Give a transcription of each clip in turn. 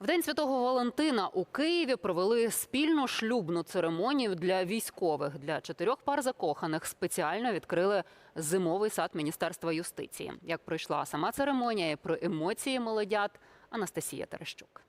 В день святого Валентина у Києві провели спільну шлюбну церемонію для військових. Для чотирьох пар закоханих спеціально відкрили зимовий сад Міністерства юстиції. Як пройшла сама церемонія про емоції молодят Анастасія Терещук.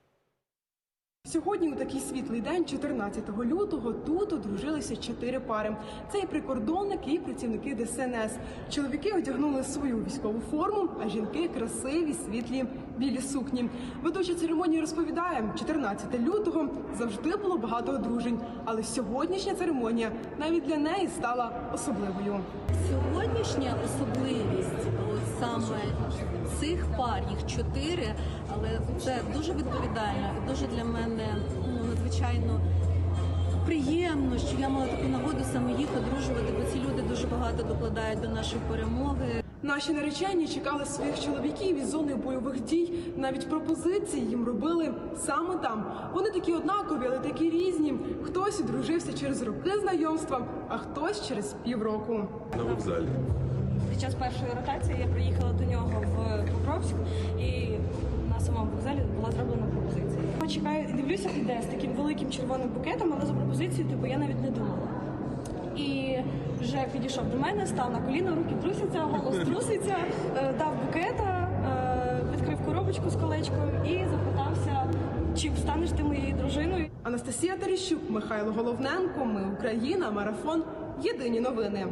Сьогодні у такий світлий день, 14 лютого, тут одружилися чотири пари. Це і прикордонники, і працівники ДСНС. Чоловіки одягнули свою військову форму, а жінки красиві, світлі, білі сукні. Ведуча церемонії розповідає, 14 лютого завжди було багато одружень, але сьогоднішня церемонія навіть для неї стала особливою. Сьогоднішня особливість от саме цих пар, їх чотири, але це дуже відповідально і дуже для мене ну, надзвичайно приємно, що я мала таку нагоду саме їх одружувати, бо ці люди дуже багато докладають до нашої перемоги. Наші наречені чекали своїх чоловіків із зони бойових дій. Навіть пропозиції їм робили саме там. Вони такі однакові, але такі різні. Хтось одружився через роки знайомства, а хтось через півроку. на вокзалі. Під час першої ротації я приїхала до нього в Покровськ і на самому вокзалі була зроблена пропозиція. Я чекаю дивлюся, іде з таким великим червоним букетом, але за пропозицію типу я навіть не думала. І вже підійшов до мене, став на коліна, руки трусяться, голос труситься, е, дав букета, е, відкрив коробочку з колечком і запитався, чи станеш ти моєю дружиною. Анастасія Терещук, Михайло Головненко. Ми Україна. Марафон. Єдині новини.